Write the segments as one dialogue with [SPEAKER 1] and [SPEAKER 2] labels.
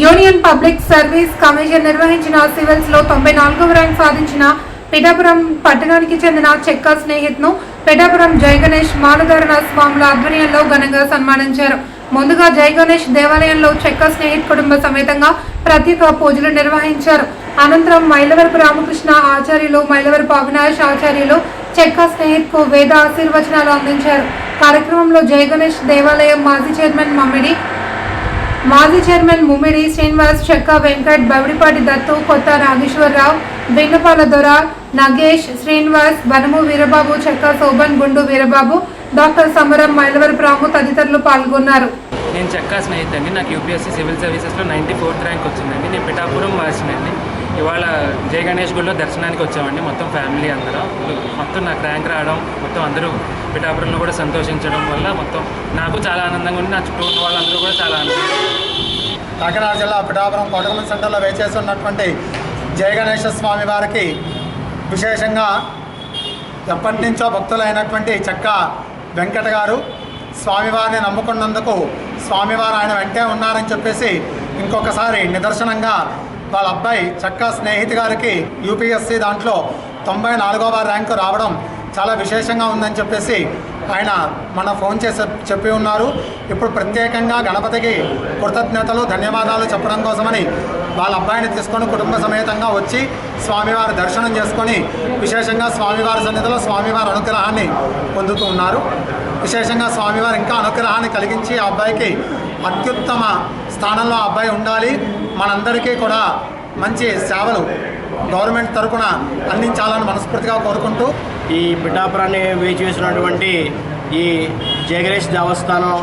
[SPEAKER 1] Union public service commission నిర్వహించిన సివిల్స్లో తొంభై నాలుగవ ర్యాంక్ సాధించిన పిఠాపురం పట్టణానికి చెందిన చెక్క స్నేహిత్ను పిఠాపురం జై గణేష్ మాలధారణ స్వాముల ఆధ్వర్యంలో ఘనంగా సన్మానించారు. ముందుగా జయగణేష్ దేవాలయంలో చెక్క స్నేహిత్ కుటుంబ సమేతంగా ప్రత్యేక పూజలు నిర్వహించారు. అనంతరం మైలవరపు రామకృష్ణ ఆచార్యులు మైలవరపు అవినాష్ ఆచార్యులు చెక్క స్నేహిత్కు వేద ఆశీర్వచనాలు అందించారు. కార్యక్రమంలో జయగణేష్ దేవాలయం మాజీ చైర్మన్ మమ్మిడి మాజీ చైర్మన్ ముమ్మిడి శ్రీనివాస్ చెక్క వెంకట్ బవిడిపాటి దత్తు కొత్త నాగేశ్వరరావు వెన్నపాల దొర నగేష్ శ్రీనివాస్ బనము వీరబాబు చెక్క శోభన్ గుండు వీరబాబు డాక్టర్ సమరం మైలవరి రాము తదితరులు పాల్గొన్నారు.
[SPEAKER 2] నేను చెక్క స్నేహితుడిని. నాకు యూపీఎస్సీ సివిల్ సర్వీసెస్లో నైంటీ ఫోర్త్ ర్యాంక్ వచ్చిందండి. నేను పిఠాపురం వాసినండి. ఇవాళ జయ గణేష్ గుడిలో దర్శనానికి వచ్చామండి మొత్తం ఫ్యామిలీ అందరం. మొత్తం నాకు ర్యాంక్ రావడం మొత్తం అందరూ పిఠాపురంలో కూడా సంతోషించడం వల్ల మొత్తం నాకు చాలా ఆనందంగా ఉంది నా చుట్టూ ఉన్న వాళ్ళందరూ కూడా చాలా ఆనందంగా
[SPEAKER 3] కాకినాడ జిల్లా పిఠాపురం కోటగల సెంటర్లో వేచేసి ఉన్నటువంటి జయ గణేష స్వామి వారికి విశేషంగా ఎప్పటి నుంచో భక్తులైనటువంటి చెక్క వెంకట గారు స్వామివారిని నమ్ముకున్నందుకు స్వామివారు ఆయన వెంటే ఉన్నారని చెప్పేసి ఇంకొకసారి నిదర్శనంగా వాళ్ళ అబ్బాయి చక్కా స్నేహితు గారికి యూపీఎస్సీ దాంట్లో తొంభై నాలుగవ ర్యాంకు రావడం చాలా విశేషంగా ఉందని చెప్పేసి ఆయన మన ఫోన్ చేసి చెప్పి ఉన్నారు. ఇప్పుడు ప్రత్యేకంగా గణపతికి కృతజ్ఞతలు ధన్యవాదాలు చెప్పడం కోసమని వాళ్ళ అబ్బాయిని తీసుకొని కుటుంబ సమేతంగా వచ్చి స్వామివారి దర్శనం చేసుకొని విశేషంగా స్వామివారి సన్నిధిలో స్వామివారి అనుగ్రహాన్ని పొందుతూ ఉన్నారు. విశేషంగా స్వామివారు ఇంకా అనుగ్రహాన్ని కలిగించి ఆ అబ్బాయికి అత్యుత్తమ స్థానంలో ఆ అబ్బాయి ఉండాలి. మనందరికీ కూడా మంచి సేవలు గవర్నమెంట్ తరఫున అందించాలని మనస్ఫూర్తిగా కోరుకుంటూ
[SPEAKER 4] ఈ పిఠాపురాన్ని వేచి వేసినటువంటి ఈ జగరేష్ దేవస్థానం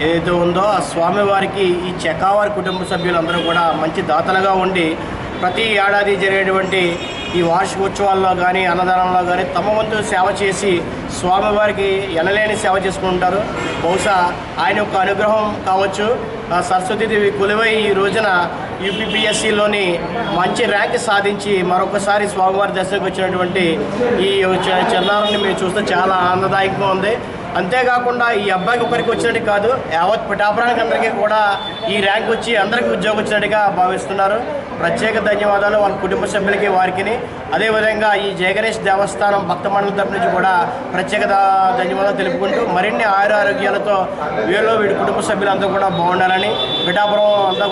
[SPEAKER 4] ఏదైతే ఉందో ఆ స్వామివారికి ఈ చెకావారి కుటుంబ సభ్యులందరూ కూడా మంచి దాతలుగా ఉండి ప్రతి ఏడాది జరిగేటువంటి ఈ వార్షికోత్సవాల్లో కానీ అన్నదానంలో కానీ తమ వంతు సేవ చేసి స్వామివారికి ఎనలేని సేవ చేసుకుంటారు. బహుశా ఆయన యొక్క అనుగ్రహం కావచ్చు. ఆ సరస్వతీదేవి కొలువై ఈ రోజున యూపీపీఎస్సిలోని మంచి ర్యాంక్ సాధించి మరొకసారి స్వామివారి దర్శనకు వచ్చినటువంటి ఈ చ- చిన్నారుని మేము చూస్తే చాలా ఆనందదాయకంగా ఉంది. అంతేకాకుండా ఈ అబ్బాయికి ఒకరికి వచ్చినట్టు కాదు యావత్ పిఠాపురానికి అందరికీ కూడా ఈ ర్యాంక్ వచ్చి అందరికీ ఉద్యోగం వచ్చినట్టుగా భావిస్తున్నారు. ప్రత్యేక ధన్యవాదాలు వాళ్ళ కుటుంబ సభ్యులకి వారికి అదేవిధంగా ఈ జయగణేష్ దేవస్థానం భక్త మండలి తరపు నుంచి కూడా ప్రత్యేక ధన్యవాదాలు తెలుపుకుంటూ మరిన్ని ఆయుర ఆరోగ్యాలతో వీళ్ళు వీడి కుటుంబ సభ్యులందరూ కూడా బాగుండాలని పిఠాపురం అంతా